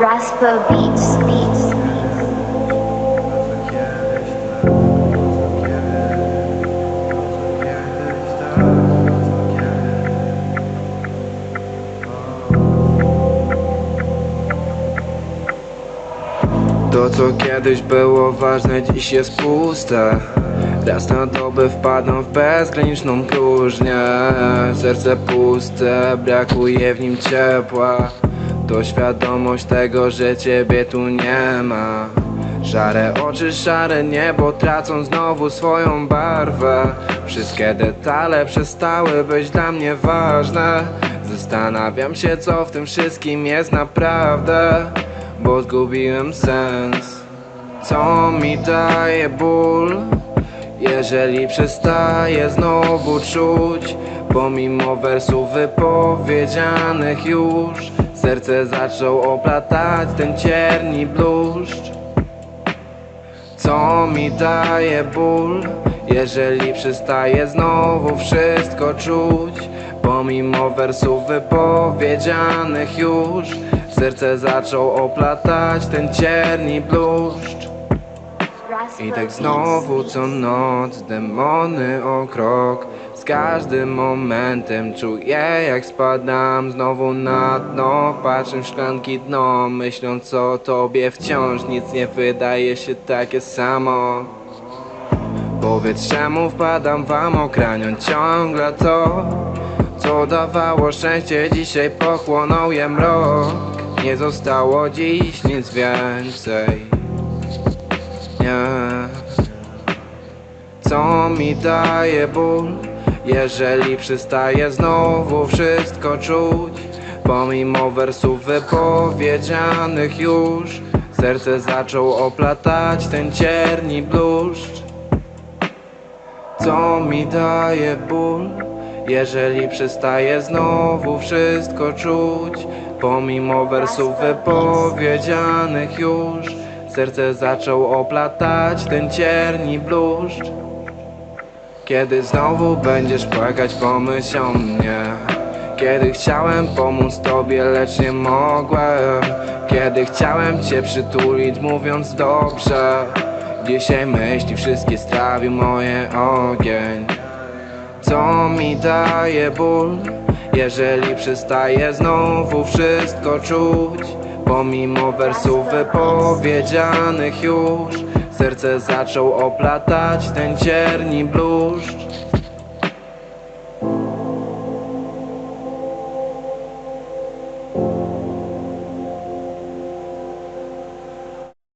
Raspa Beats. To co kiedyś było ważne dziś jest puste. Raz na dobę wpadam w bezgraniczną próżnię. Serce puste, brakuje w nim ciepła To świadomość tego, że ciebie tu nie ma. Szare oczy, szare niebo tracą znowu swoją barwę. Wszystkie detale przestały być dla mnie ważne. Zastanawiam się co w tym wszystkim jest naprawdę Bo zgubiłem sens. Co mi daje ból? Jeżeli przestaję znowu czuć Pomimo wersów wypowiedzianych już Serce zaczął oplatać ten cierni bluszcz. Co mi daje ból, jeżeli przestaję znowu wszystko czuć? Pomimo wersów wypowiedzianych już Serce zaczął oplatać ten cierni bluszcz. I tak znowu co noc, demony o krok Z każdym momentem czuję jak spadam znowu na dno. Patrzę w szklanki dno, myśląc o tobie wciąż. Nic nie wydaje się takie samo. Powiedz czemu wpadam wam okranią? Ciągle to Co dawało szczęście dzisiaj pochłonął je mrok. Nie zostało dziś nic więcej. Nie. Co mi daje ból Jeżeli przestaję znowu wszystko czuć Pomimo wersów wypowiedzianych już Serce zaczął oplatać ten cierni bluszcz Co mi daje ból? Jeżeli przestaję znowu wszystko czuć Pomimo wersów wypowiedzianych już Serce zaczął oplatać ten cierni bluszcz Kiedy znowu będziesz płakać pomyśl o mnie. Kiedy chciałem pomóc tobie lecz nie mogłem. Kiedy chciałem cię przytulić mówiąc dobrze. Dzisiaj myśli wszystkie strawił moje ogień. Co mi daje ból Jeżeli przestaję znowu wszystko czuć? Pomimo wersów wypowiedzianych już Serce zaczął oplatać ten cierni bluszcz